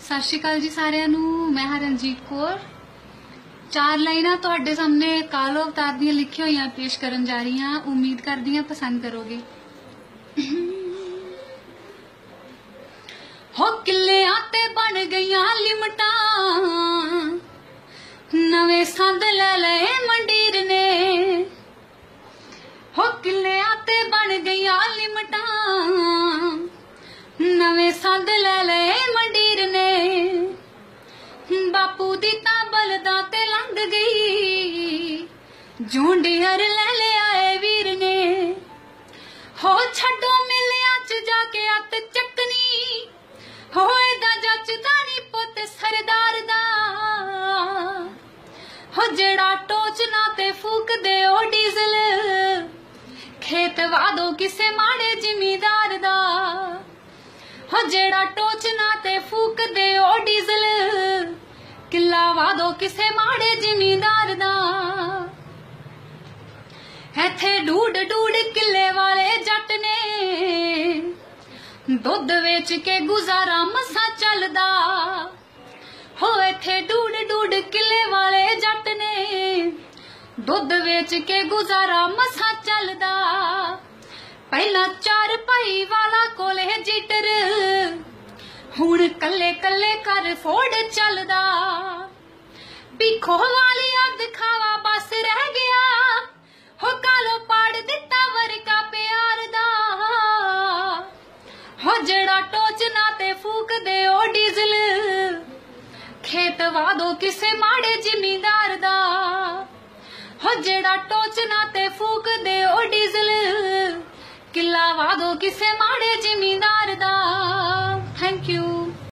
ਸਤਿ ਸ਼੍ਰੀ ਅਕਾਲ ਜੀ ਸਾਰਿਆਂ ਨੂੰ, ਮੈਂ ਹਾਂ ਕੌਰ। ਚਾਰ ਲਾਈਨਾਂ ਤੁਹਾਡੇ ਸਾਹਮਣੇ ਕਾਲੋ ਅਵਤਾਰ ਦੀਆਂ ਲਿਖੀਆਂ ਹੋਈਆਂ ਪੇਸ਼ ਕਰਨ ਜਾ ਰਹੀ ਹਾਂ। ਉਮੀਦ ਕਰਦੀ ਹਾਂ ਪਸੰਦ ਕਰੋਗੇ। ਹੋ ਕਿੱਲਿਆਂ ਤੇ ਬਣ ਗਈਆਂ ਲਿਮਟਾਂ। ਨਵੇਂ ਸੰਦ ਲੈ ਲਏ ਮੰਡੀ ਜੂੰਡੀਅਰ ਲੈ ਲਿਆ ਵੀਰ ਨੇ। ਹੋ ਛੱਡੋ ਮਿਲਿਆ ਚ ਜਾ ਕੇ ਅੱਤ ਚੱਕਣੀ। ਹੋਏ ਦਾ ਜੱਚਦਾ ਨੀ ਪੁੱਤ ਸਰਦਾਰ ਦਾ। ਹੋ ਜਿਹੜਾ ਟੋਚ ਤੇ ਫੂਕਦੇ ਉਹ ਡੀਜ਼ਲ। ਖੇਤ ਵਾਦੋ ਕਿਸੇ ਮਾੜੇ ਜ਼ਿਮੀਦਾਰ ਦਾ। ਹੋ ਜਿਹੜਾ ਟੋਚ ਨਾ ਤੇ ਫੂਕਦੇ ਉਹ ਡੀਜ਼ਲ। ਕਿੱਲਾ ਵਾਦੋ ਕਿਸੇ ਮਾੜੇ ਜ਼ਿਮੀਦਾਰ ਦਾ। ਇੱਥੇ ਡੂਡ ਡੂਡ ਕਿੱਲੇ ਵਾਲੇ ਜੱਟ ਨੇ ਦੁੱਧ ਵੇਚ ਕੇ ਗੁਜ਼ਾਰਾ ਮਸਾ ਚੱਲਦਾ ਹੋ ਇੱਥੇ ਡੂਡ ਡੂਡ ਕਿੱਲੇ ਵਾਲੇ ਜੱਟ ਨੇ ਦੁੱਧ ਵੇਚ ਕੇ ਗੁਜ਼ਾਰਾ ਮਸਾ ਚੱਲਦਾ ਪਹਿਲਾਂ ਚਾਰ ਭਾਈ ਵਾਲਾ ਕੋਲੇ ਜੀਟਰ ਹੁਣ ਕੱਲੇ ਕੱਲੇ ਕਰ ਫੋੜ ਚੱਲਦਾ ਭੀਖੋ ਵਾਲੀਆ ਦਿਖਾਵਾ ਬਸ ਰਹਿ ਗਿਆ ਫੂਕ ਤੇ ਫੂਕਦੇ ਡੀਜ਼ਲ? ਖੇਤ ਵਾਦੋ ਕਿਸੇ ਮਾੜੇ ਜ਼ਿਮੀਦਾਰ ਦਾ। ਹੋ ਜਿਹੜਾ ਟੋਚ ਨਾ ਤੇ ਫੂਕਦੇ ਉਹ ਡੀਜ਼ਲ? ਕਿੱਲਾ ਵਾਦੋ ਕਿਸੇ ਮਾੜੇ ਜ਼ਿਮੀਦਾਰ ਦਾ।